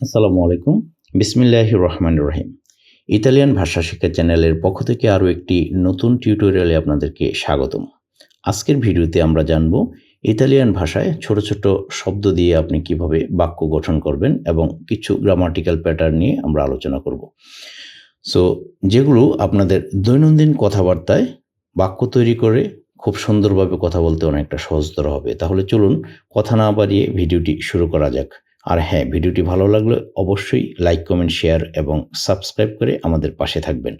আসসালামু আলাইকুম। বিসমিল্লাহ রহমান রহিম। ইতালিয়ান ভাষা শিক্ষা চ্যানেলের পক্ষ থেকে আরও একটি নতুন টিউটোরিয়ালে আপনাদেরকে স্বাগতম। আজকের ভিডিওতে আমরা জানব ইতালিয়ান ভাষায় ছোট ছোট শব্দ দিয়ে আপনি কীভাবে বাক্য গঠন করবেন এবং কিছু গ্রামাটিক্যাল প্যাটার্ন নিয়ে আমরা আলোচনা করব। সো যেগুলো আপনাদের দৈনন্দিন কথাবার্তায় বাক্য তৈরি করে খুব সুন্দরভাবে কথা বলতে অনেকটা সহজতর হবে। তাহলে চলুন কথা না বাড়িয়ে ভিডিওটি শুরু করা যাক। আর হ্যাঁ ভিডিওটি ভালো লাগলে অবশ্যই লাইক কমেন্ট শেয়ার এবং সাবস্ক্রাইব করে আমাদের পাশে থাকবেন।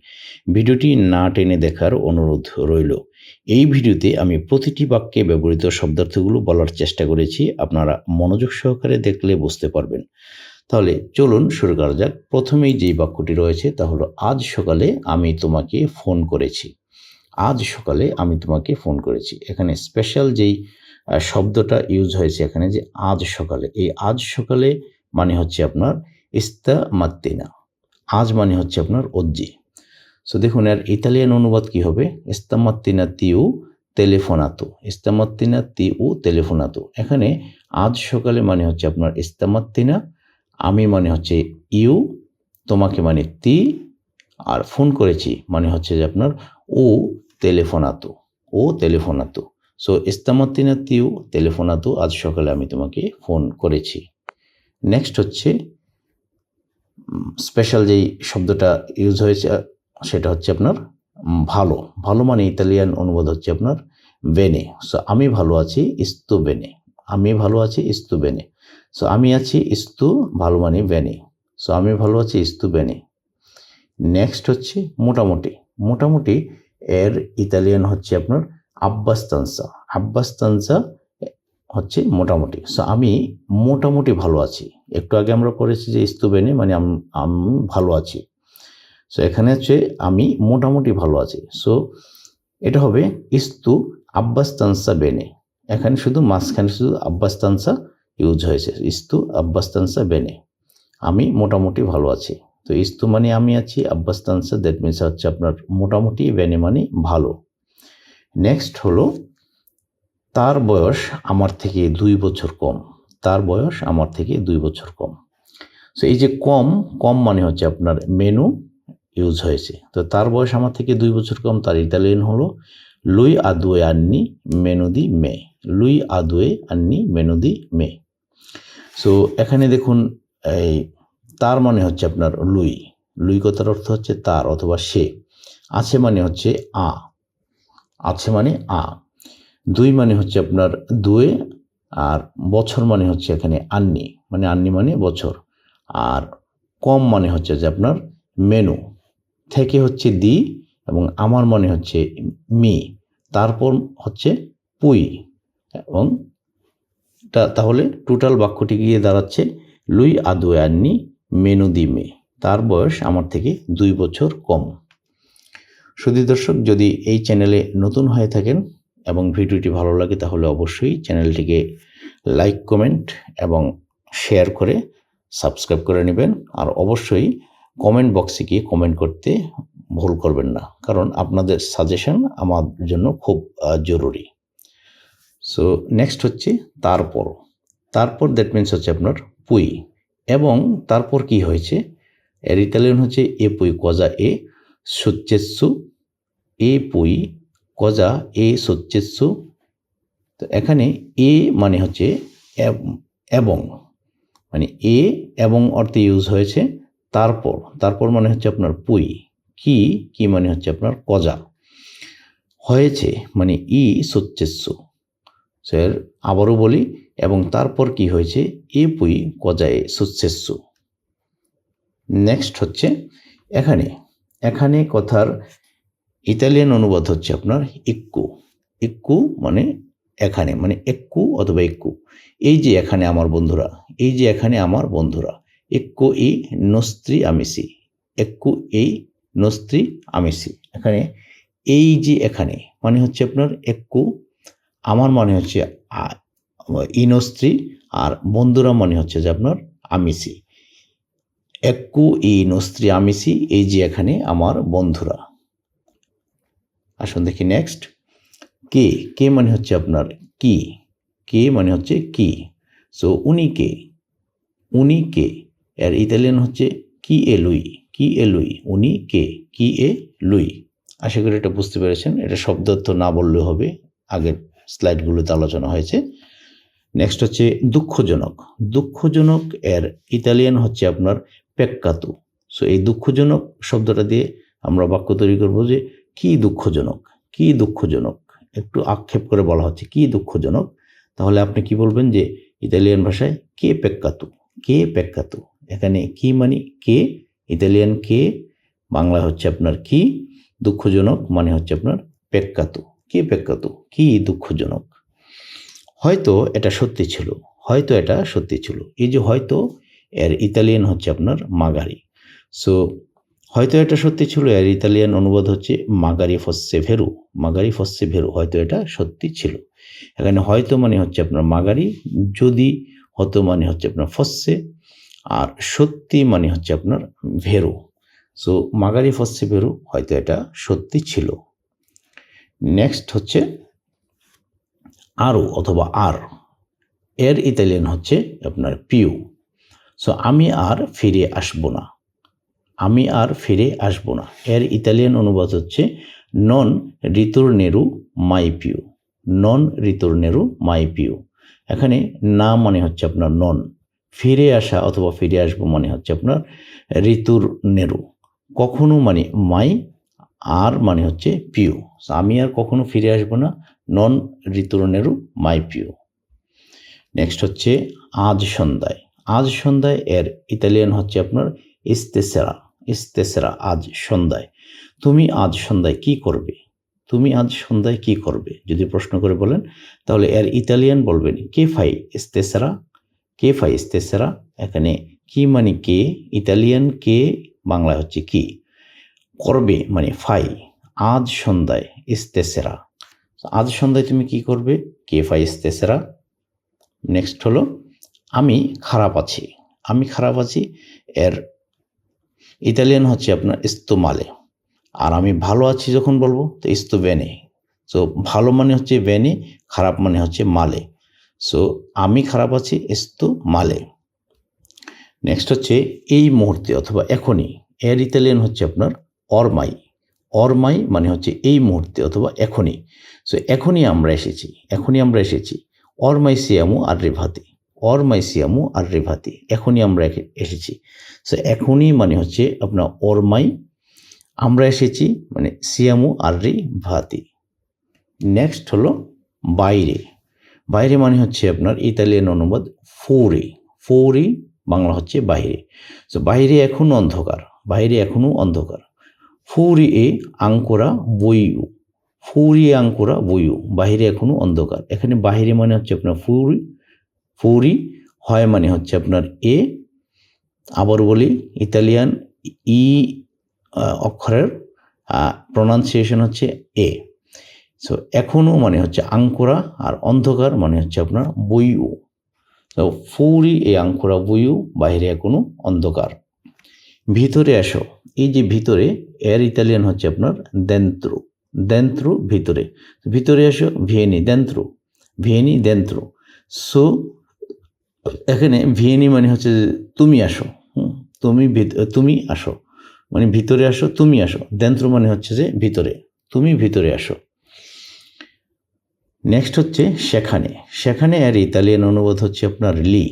ভিডিওটি না টেনে দেখার অনুরোধ রইল। এই ভিডিওতে আমি প্রতিটি বাক্যে ব্যবহৃত শব্দার্থগুলো বলার চেষ্টা করেছি, আপনারা মনোযোগ সহকারে দেখলে বুঝতে পারবেন। তাহলে চলুন শুরু করা যাক। প্রথমেই যেই বাক্যটি রয়েছে তা হলো, আজ সকালে আমি তোমাকে ফোন করেছি। আজ সকালে আমি তোমাকে ফোন করেছি। এখানে স্পেশাল যেই শব্দটা ইউজ হয়েছে এখানে যে আজ সকালে। এই আজ সকালে মানে হচ্ছে আপনার ইস্তা মাত্তিনা। আজ মানে হচ্ছে আপনার অজ্জি। সো দেখুন এর ইতালিয়ান অনুবাদ কি হবে? ইস্তামাত্তিনা তিউ তেলেফোনাতো। ইস্তামাত্তিনা তিউ তেলেফোনাতো। এখানে আজ সকালে মানে হচ্ছে আপনার ইস্তামাত্তিনা আমি মানে হচ্ছে ইউ, তোমাকে মানে তি, আর ফোন করেছি মানে হচ্ছে যে আপনার ও তেলেফোনাতো। ও তেলেফোনাতো। সো ইস্তামাত্তিনা তিউ তেলেফোনাতো আজ সকালে আমি তোমাকে ফোন করেছি। নেক্সট হচ্ছে স্পেশাল যেই শব্দটা ইউজ হয়েছে, সেটা হচ্ছে আপনার ভালো। ভালো মানে ইতালিয়ান অনুবাদ হচ্ছে আপনার বেনে সো আমি ভালো আছি, ইস্তু বেনে আমি ভালো আছি, ইস্তু বেনে সো আমি আছি, ইস্তু, ভালো মানে বেনে সো আমি ভালো আছি, ইস্তু বেনে নেক্সট হচ্ছে, মোটামুটি। মোটামুটি, এর ইতালিয়ান হচ্ছে আপনার আব্বাস্তানসা। আব্বাস্তানসা হচ্ছে মোটামুটি। সো আমি মোটামুটি ভালো আছি। একটু আগে আমরা পড়েছি যে ইস্তুবেনে মানে আমি ভালো আছি। সো এখানে হচ্ছে আমি মোটামুটি ভালো আছি। সো এটা হবে ইস্তু আব্বাস্তানসা বেনে। এখানে শুধু মাঝখানে শুধু আব্বাস্তানসা ইউজ হয়েছে। ইস্তু আব্বাস্তানসা বেনে। আমি মোটামুটি ভালো আছি। তো ইস্তু মানে আমি আছি, আব্বাস্তানসা দ্যাট মিনস হচ্ছে আপনার মোটামুটি বেনে মানে ভালো। নেক্সট হলো, তার বয়স আমার থেকে দুই বছর কম। তার বয়স আমার থেকে দুই বছর কম। সো এই যে কম কম মানে হচ্ছে আপনার মেনু ইউজ হয়েছে। তো তার বয়স আমার থেকে দুই বছর কম, তার ইতালিয়ান হলো লুই আদুয়ে আন্নি মেনুদি মে লুই আদুয়ে আন্নি মেনুদি মে সো এখানে দেখুন, এই তার মানে হচ্ছে আপনার লুই লুই কথার অর্থ হচ্ছে তার অথবা সে। আছে মানে হচ্ছে আ। আছে মানে আ। দুই মানে হচ্ছে আপনার দুয়ে আর বছর মানে হচ্ছে এখানে আন্নি। মানে আন্নি মানে বছর। আর কম মানে হচ্ছে যে আপনার মেনু। থেকে হচ্ছে দি এবং আমার মানে হচ্ছে মি। তারপর হচ্ছে পুই। এবং তাহলে টোটাল বাক্যটি গিয়ে দাঁড়াচ্ছে, লুই আদু আন্নি, মেনু দি মে। তার বয়স আমার থেকে দুই বছর কম। সুধী দর্শক যদি এই চ্যানেলে নতুন হয়ে থাকেন এবং ভিডিওটি ভালো লাগে, তাহলে অবশ্যই চ্যানেলটিকে লাইক, কমেন্ট এবং শেয়ার করে সাবস্ক্রাইব করে নেবেন। আর অবশ্যই কমেন্ট বক্সে গিয়ে কমেন্ট করতে ভুল করবেন না, কারণ আপনাদের সাজেশন আমার জন্য খুব জরুরি। সো নেক্সট হচ্ছে তারপর। তারপর দ্যাট মিনস হচ্ছে আপনার পুই। এবং তারপর কি হয়েছে? এর ইতালিয়ান হচ্ছে এ পুই, কজা এ সুচ্চেসু এ পুই, কজা, এ সচ্চেসু তো এখানে এ মানে হচ্ছে এব- মানে এ এবং অর্থে ইউজ হয়েছে তারপর। তারপর মানে হচ্ছে আপনার পুই। কি কি মানে হচ্ছে আপনার কজা। হয়েছে মানে ই সচ্চেসু স্যার আবারও বলি, এবং তারপর কি হয়েছে? এ পুই কজায়ে সুচ্ছেসু নেক্সট হচ্ছে এখানে। এখানে কথার ইতালিয়ান অনুবাদ হচ্ছে আপনার ইক্কু ইক্কু মানে এখানে মানে এক্কু অথবা ইক্কু এই যে এখানে আমার বন্ধুরা, এই যে এখানে আমার বন্ধুরা এক্কু ই নস্ত্রি আমিসি এক্কু এই নস্ত্রি আমিসি। এখানে এই যে এখানে মানে হচ্ছে আপনার এক্কু আমার মনে হচ্ছে ইনস্ত্রী আর বন্ধুরা মনে হচ্ছে যে আপনার আমিসি। এক্কু ই নস্ত্রী আমিসি, এই যে এখানে আমার বন্ধুরা। আসুন দেখি নেক্সট কে কে মানে হচ্ছে আপনার কি? কে মানে হচ্ছে কি? সো উনি কে? উনি কে? এর ইতালিয়ান হচ্ছে কি এ লুই? কি এ লুই? উনি কে? কি এ লুই? আশা করি এটা বুঝতে পেরেছেন। এটা শব্দার্থ না বললে হবে। আগের স্লাইডগুলোতে আলোচনা হয়েছে। নেক্সট হচ্ছে দুঃখজনক। দুঃখজনক এর ইতালিয়ান হচ্ছে আপনার পেক্কাতু। সো এই দুঃখজনক শব্দটা দিয়ে আমরা বাক্য তৈরি করব যে কি দুঃখজনক? কি দুঃখজনক? একটু আক্ষেপ করে বলা হচ্ছে, কি দুঃখজনক? তাহলে আপনি কি বলবেন যে ইতালিয়ান ভাষায় কে পেক্কাতু? কে পেক্কাতু? এখানে কি মানে কে? ইতালিয়ান কে? বাংলা হচ্ছে আপনার কি? দুঃখজনক মানে হচ্ছে আপনার পেক্কাতু। কে পেক্কাতু? কি দুঃখজনক? হয়তো এটা সত্যি ছিল, হয়তো এটা সত্যি ছিল। এই যে হয়তো, এর ইতালিয়ান হচ্ছে আপনার মাগারি। সো হয়তো এটা সত্যি ছিল, এর ইতালিয়ান অনুবাদ হচ্ছে মাগারি ফসে ভেরু মাগারি ফসে ভেরু হয়তো এটা সত্যি ছিল। এখানে হয়তো মানে হচ্ছে আপনার মাগারি, যদি হতো মানে হচ্ছে আপনার ফসে আর সত্যি মানে হচ্ছে আপনার ভেরু সো মাগারি ফসে ভেরু হয়তো এটা সত্যি ছিল। নেক্সট হচ্ছে আরও অথবা আর এর ইতালিয়ান হচ্ছে আপনার পিউ সো আমি আর ফিরে আসব না। আমি আর ফিরে আসব না। এর ইতালিয়ান অনুবাদ হচ্ছে নন রিতুর্নেরু মাই পিউ নন রিতুর্নেরু মাই পিউ এখানে না মানে হচ্ছে আপনার নন ফিরে আসা অথবা ফিরে আসব মানে হচ্ছে আপনার ঋতুর নেরু কখনো মানে মাই আর মানে হচ্ছে পিউ আমি আর কখনো ফিরে আসব না। নন ঋতুরনেরু মাই পিউ নেক্সট হচ্ছে, আজ সন্ধ্যায়। আজ সন্ধ্যায় এর ইতালিয়ান হচ্ছে আপনার ইস্তেসেরা। ইস্তেসেরা আজ সন্ধ্যায়। তুমি আজ সন্ধ্যায় কি করবে? তুমি আজ সন্ধ্যায় কি করবে? যদি প্রশ্ন করে বলেন, তাহলে এর ইতালিয়ান বলবেন, কে ফাই ইস্তেসেরা? কে ফাই ইস্তেসেরা? এখানে কি মানে কে? ইতালিয়ান কে? বাংলায় হচ্ছে কি? করবে মানে ফাই। আজ সন্ধ্যায় ইস্তেসেরা। আজ সন্ধ্যায় তুমি কি করবে? কে ফাই ইস্তেসেরা? নেক্সট হলো, আমি খারাপ আছি। আমি খারাপ আছি, এর ইতালিয়ান হচ্ছে আপনার ইস্তোমালে আর আমি ভালো আছি যখন বলব, তো ইস্তো বেনে সো ভালো মানে হচ্ছে বেনে খারাপ মানে হচ্ছে মালে। সো আমি খারাপ আছি, ইস্তো মালে। নেক্সট হচ্ছে এই মুহূর্তে অথবা এখনই, এর ইতালিয়ান হচ্ছে আপনার অরমাই। অরমাই মানে হচ্ছে এই মুহূর্তে অথবা এখনই। সো এখনই আমরা এসেছি, এখনই আমরা এসেছি। অরমাই সিয়ামু আর রেভাতি। অরমাই সিয়ামু আর রেভাতি এখনই আমরা এসেছি সো এখনই মানে হচ্ছে আপনার অরমাই আমরা এসেছি মানে সিয়ামু আর রে ভাতি নেক্সট হলো বাইরে বাইরে মানে হচ্ছে আপনার ইতালিয়ান অনুবাদ ফৌরি ফৌরি বাংলা হচ্ছে বাইরে সো বাইরে এখনও অন্ধকার বাইরে এখনও অন্ধকার ফৌরি এ আঙ্কুরা বইউ ফৌরি আঙ্কুরা বইউ বাইরে এখনও অন্ধকার এখানে বাইরে মানে হচ্ছে আপনার ফৌরি ফৌরি, হয় মানে হচ্ছে আপনার এ, আবার বলি ইতালিয়ান ই অক্ষরের প্রনাউন্সিয়েশন হচ্ছে এ। সো এখনও মানে হচ্ছে আঙ্কুরা আর অন্ধকার মানে হচ্ছে আপনার বইউ। তো ফৌরি এই আঙ্কুরা বইউ বাইরে এখনও অন্ধকার। ভিতরে আসো, এই যে ভিতরে, এর ইতালিয়ান হচ্ছে আপনার দেন্ত্রু। দেন্ত্রু ভিতরে। ভিতরে আসো, ভিয়েনি, দেন্ত্রু। ভিয়েনি, দেন্ত্রু। সো এখানে ভিয়েনি মানে হচ্ছে যে তুমি আসো তুমি তুমি আসো। মানে ভিতরে আসো, তুমি আসো। দেন্ত্র মানে হচ্ছে যে ভিতরে, তুমি ভিতরে আসো। নেক্সট হচ্ছে সেখানে। সেখানে আর ইতালিয়ান অনুবাদ হচ্ছে আপনার লি।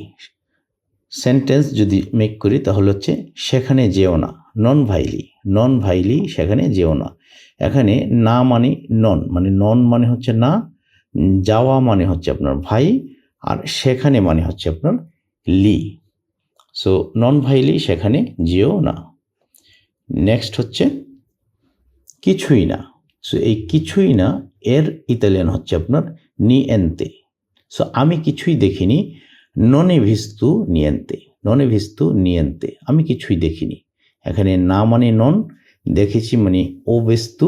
সেন্টেন্স যদি মেক করি তাহলে হচ্ছে সেখানে যেও না নন ভাইলি নন ভাইলি সেখানে যেও না। এখানে না মানে নন মানে নন মানে হচ্ছে না, যাওয়া মানে হচ্ছে আপনার ভাই। আর সেখানে মানে হচ্ছে আপনার লি। সো নন ভাইলি সেখানে যেও না। নেক্সট হচ্ছে কিছুই না। সো এই কিছুই না, এর ইতালিয়ান হচ্ছে আপনার নিয়েন্তে সো আমি কিছুই দেখিনি ননে ভিস্তু নিয়েন্তে ননে ভিস্তু নিয়েন্তে আমি কিছুই দেখিনি। এখানে না মানে নন দেখেছি মানে ও বেস্তু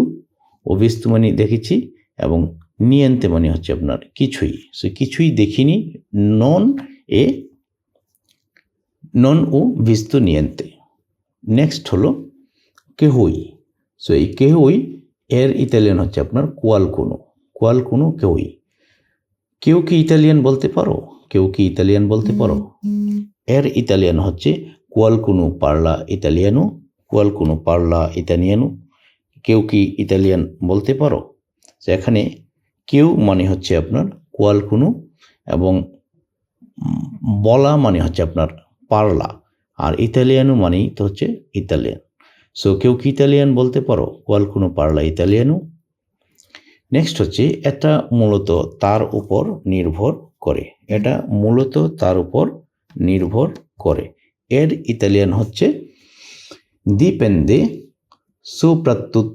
ও বেস্তু মানে দেখেছি এবং নিয়েন্তে মানে হচ্ছে আপনার। কিছুই, সে কিছুই দেখিনি, নন এ, নন ও ভিস্তু নিয়েন্তে। নেক্সট হলো কেহই। সো এই কেহই, এর ইতালিয়ান হচ্ছে আপনার কোয়ালকুনো। কোয়ালকুনো কেউই কেউ কি ইতালিয়ান বলতে পারো? কেউ কি ইতালিয়ান বলতে পারো? এর ইতালিয়ান হচ্ছে কোয়ালকুনো পার্লা ইতালিয়ানো, কোয়ালকুনো পার্লা ইতালিয়ানো কেউ কি ইতালিয়ান বলতে পারো? এখানে কেউ মানে হচ্ছে আপনার কোয়ালকুনো এবং বলা মানে হচ্ছে আপনার পারলা। আর ইতালিয়ানো মানেই তো হচ্ছে ইতালিয়ান। সো কেউ কি ইতালিয়ান বলতে পারো? কোয়ালকুনো, পারলা, ইতালিয়ানো? নেক্সট হচ্ছে এটা মূলত তার উপর নির্ভর করে। এটা মূলত তার উপর নির্ভর করে। এর ইতালিয়ান হচ্ছে দিপেন্দে সুপ্রাত্যুত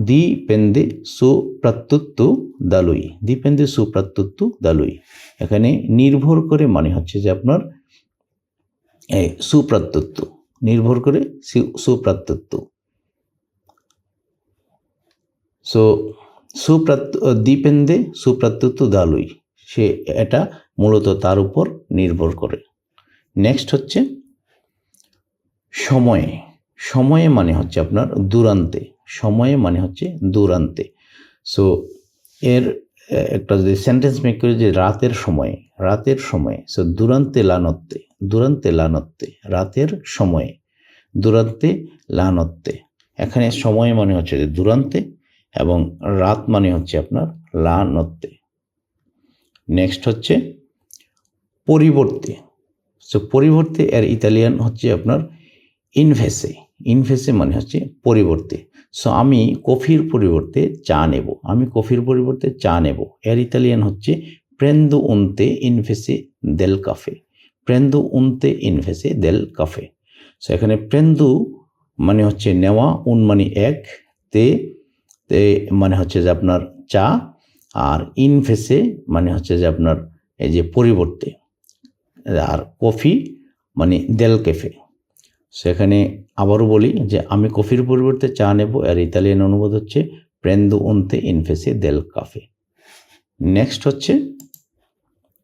দিপেন্দে সুপ্রাত্যুত্তু দালুই। দিপেন্দে সুপ্রাত্যুত্তু দালুই। এখানে নির্ভর করে মানে হচ্ছে যে আপনার এই সুপ্রাত্যুত্তু। নির্ভর করে সু- সুপ্রাত্যুত্তু। সো, সুপ্রাত্য, দ্বীপেন্দে সুপ্রাত্যুত্তু দালুই। সে, এটা মূলত তার উপর নির্ভর করে। নেক্সট হচ্ছে সময়ে। সময়ে মানে হচ্ছে আপনার দূরান্তে। সময়ে মানে হচ্ছে দূরান্তে। সো এর একটা যদি সেন্টেন্স মেক করে যে রাতের সময়ে রাতের সময়ে সো দূরান্তে লানত্তে দূরান্তে লানত্তে, রাতের সময়ে, দূরান্তে লানত্তে। এখানে সময় মানে হচ্ছে যে দূরান্তে এবং রাত মানে হচ্ছে আপনার লানত্তে। নেক্সট হচ্ছে পরিবর্তে। সো পরিবর্তে এর ইতালিয়ান হচ্ছে আপনার ইনভেসে। ইনভেসে মানে হচ্ছে পরিবর্তে। সো আমি কফির পরিবর্তে চা নেব। আমি কফির পরিবর্তে চা নেব। এর ইতালিয়ান হচ্ছে প্রেন্দু উনতে ইনফেসে দেল কাফে প্রেন্দু উনতে ইনফেসে দেল কাফে সো এখানে প্রেন্দু মানে হচ্ছে নেওয়া উন মানে এক, তে তে মানে হচ্ছে যে আপনার চা, আর ইনফেসে মানে হচ্ছে যে আপনার এই যে পরিবর্তে। আর কফি মানে দেল ক্যাফে সেখানে আবারও বলি যে আমি কফির পরিবর্তে চা নেব, আর ইতালিয়ান অনুবাদ হচ্ছে প্রেন্দু উনতে ইনফেসে দেল কাফে নেক্সট হচ্ছে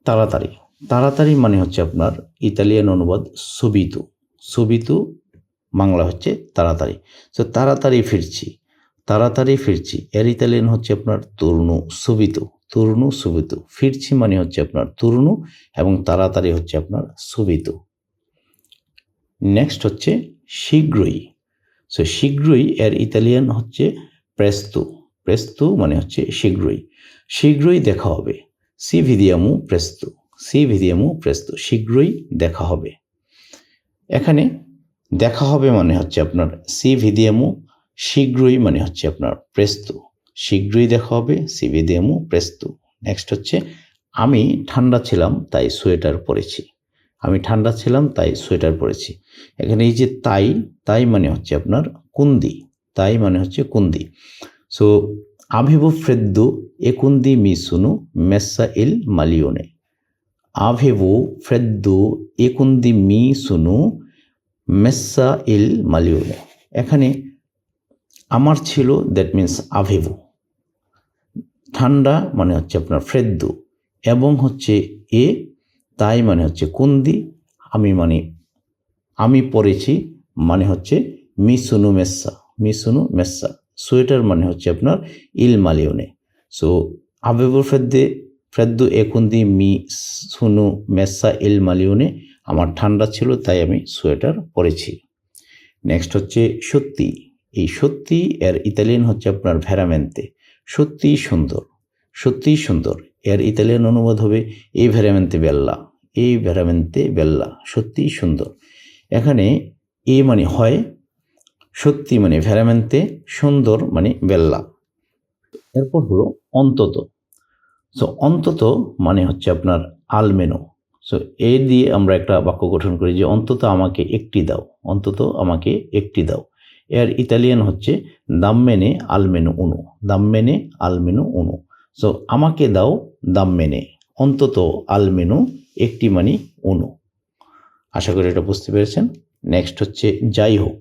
তাড়াতাড়ি তাড়াতাড়ি মানে হচ্ছে আপনার ইতালিয়ান অনুবাদ সুবিতু সুবিতু বাংলা হচ্ছে তাড়াতাড়ি তো তাড়াতাড়ি ফিরছি তাড়াতাড়ি ফিরছি এর ইতালিয়ান হচ্ছে আপনার তরুণু সুবিতু তরুণু সুবিতু ফিরছি মানে হচ্ছে আপনার তরুণু এবং তাড়াতাড়ি হচ্ছে আপনার সুবিতু নেক্সট হচ্ছে শীঘ্রই। সো শীঘ্রই এর ইতালিয়ান হচ্ছে প্রেস্তু প্রেস্তু মানে হচ্ছে শীঘ্রই। শীঘ্রই দেখা হবে। সি ভিদিয়ামু প্রেস্তু সি ভিদিয়ামু প্রেস্তু শীঘ্রই দেখা হবে। এখানে দেখা হবে মানে হচ্ছে আপনার সি ভিদিয়ামু শীঘ্রই মানে হচ্ছে আপনার প্রেস্তু শীঘ্রই দেখা হবে সি ভিদিয়ামু প্রেস্তু নেক্সট হচ্ছে, আমি ঠান্ডা ছিলাম, তাই সোয়েটার পরেছি। আমি ঠান্ডা ছিলাম, তাই সোয়েটার পরেছি। এখানে এই যে তাই তাই মানে হচ্ছে আপনার কুন্দি। তাই মানে হচ্ছে কুন্দি। সো আভেবো ফ্রেদ্দু এ কুন্দি মি সুনু মেসা ইল মালিওনে। আভেবো ফ্রেদ্দু এ কুন্দি মি সুনু মেসা ইল মালিওনে। এখানে আমার ছিল দ্যাট মিন্স আভেবো ঠান্ডা মানে হচ্ছে আপনার ফ্রেদ্দু। এবং হচ্ছে এ তাই মানে হচ্ছে কুন্দি আমি মানে আমি পরেছি মানে হচ্ছে মিসুনু মেসা মিসুনু মেসা। সোয়েটার মানে হচ্ছে আপনার ইল মালিওনে সো আবেবর ফেদ্দে ফ্রেদ্দু একুন্দি মি সুনু মেসা ইল মালিওনে আমার ঠান্ডা ছিল, তাই আমি সোয়েটার পরেছি। নেক্সট হচ্ছে সত্যি। এই সত্যি এর ইতালিয়ান হচ্ছে আপনার ভ্যারামেন্তে সত্যিই সুন্দর। সত্যি সুন্দর। এর ইতালিয়ান অনুবাদ হবে এই ভ্যারামেন্তে বেল্লা এই ভ্যারামেন্তে বেল্লা সত্যিই সুন্দর। এখানে এ মানে হয়, সত্যি মানে ভ্যারামেন্তে সুন্দর মানে বেল্লা এরপর হলো অন্তত সো অন্তত মানে হচ্ছে আপনার আলমেনো সো এ দিয়ে আমরা একটা বাক্য গঠন করি যে, অন্তত আমাকে একটি দাও, অন্তত আমাকে একটি দাও এর ইতালিয়ান হচ্ছে দাম দাম্মেনে আলমেনু উনু দাম্মেনে আলমেনু উনু সো আমাকে দাও দাম মেনে। অন্তত আলমেনু একটি মানি উনু। আশা করি এটা বুঝতে পেরেছেন। নেক্সট হচ্ছে যাই হোক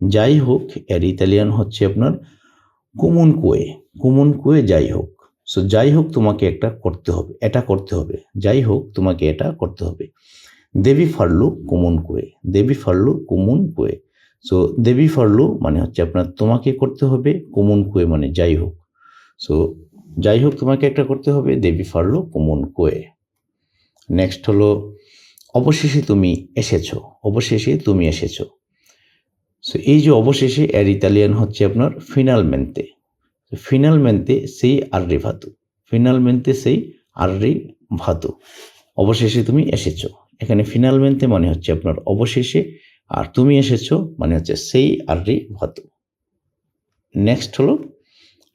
যাই হোক এর ইতালিয়ান হচ্ছে আপনার কুমুন কুয়ে কুমুন কুয়ে যাই হোক সো যাই হোক তোমাকে একটা করতে হবে, এটা করতে হবে। যাই হোক তোমাকে এটা করতে হবে। দেবী ফার্লু কুমুন কুয়ে দেবী ফার্লু কুমুন কুয়ে সো দেবী ফার্লু মানে হচ্ছে আপনার তোমাকে করতে হবে কুমুন কুয়ে মানে যাই হোক সো যাই হোক তোমাকে একটা করতে হবে, দেবী ফার্লু কুমুন কোয়ে। নেক্সট হলো, অবশেষে তুমি এসেছ, অবশেষে তুমি এসেছ। সো এই যে অবশেষে, এর ইতালিয়ান হচ্ছে আপনার ফিনালমেন্তে। ফিনালমেন্তে সেই আর্রি ভাতু। ফিনালমেন্তে সেই আর্রি ভাতু। অবশেষে তুমি এসেছ। এখানে ফিনালমেন্তে মানে হচ্ছে আপনার অবশেষে, আর তুমি এসেছ মানে হচ্ছে সেই আর্রি ভাতু। নেক্সট হলো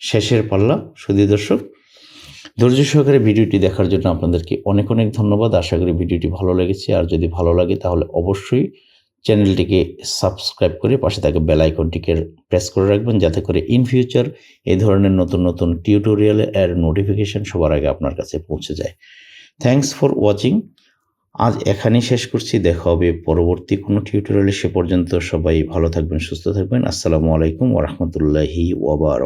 শেষের পাল্লা সুদী দর্শক। ধৈর্য সহকারে ভিডিওটি দেখার জন্য আপনাদেরকে অনেক অনেক ধন্যবাদ। আশা করি ভিডিওটি ভালো লেগেছে। আর যদি ভালো লাগে তাহলে অবশ্যই চ্যানেলটিকে সাবস্ক্রাইব করে পাশে থাকা বেল আইকনটিকে প্রেস করে রাখবেন, যাতে করে ইন ফিউচার এই ধরনের নতুন নতুন টিউটোরিয়াল এর নোটিফিকেশান সবার আগে আপনার কাছে পৌঁছে যায়। Thanks for watching. আজ এখানেই শেষ করছি। দেখা হবে পরবর্তী কোনো টিউটোরিয়ালে। সে পর্যন্ত সবাই ভালো থাকবেন, সুস্থ থাকবেন। আসসালামু আলাইকুম ওরহমতুল্লাহি ওয়াবার